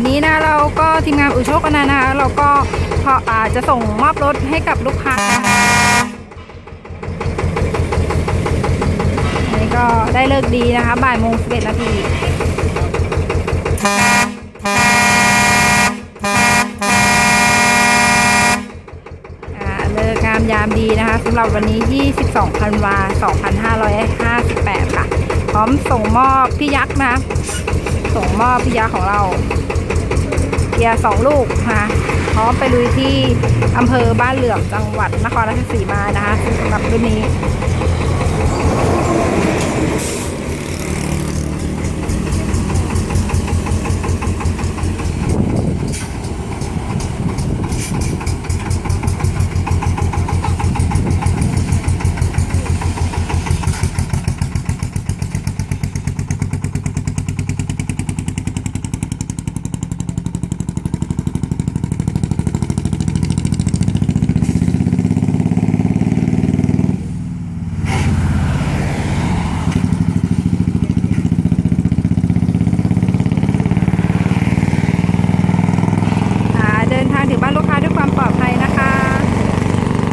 วันนี้นะเราก็ทีมงานอุโชคอนันต์นะคะเราก็พออาจะส่งมอบรถให้กับลูกค้านะคะนนี้ก็ได้เลิกดีนะคะบ่ายโมงสิบเอ็ดนาทีอ่าเลิกงามยามดีนะคะสำหรับวันนี้ 22ธันวา2558 ค่ะ พร้อมส่งมอบพี่ยักษ์นะส่งมอบพี่ยักษ์ของเรา เกียร์สองลูกนะคะพร้อมไปลุยที่อำเภอบ้านเหลื่อมจังหวัดนครราชสีมานะคะสำหรับรุ่นนี้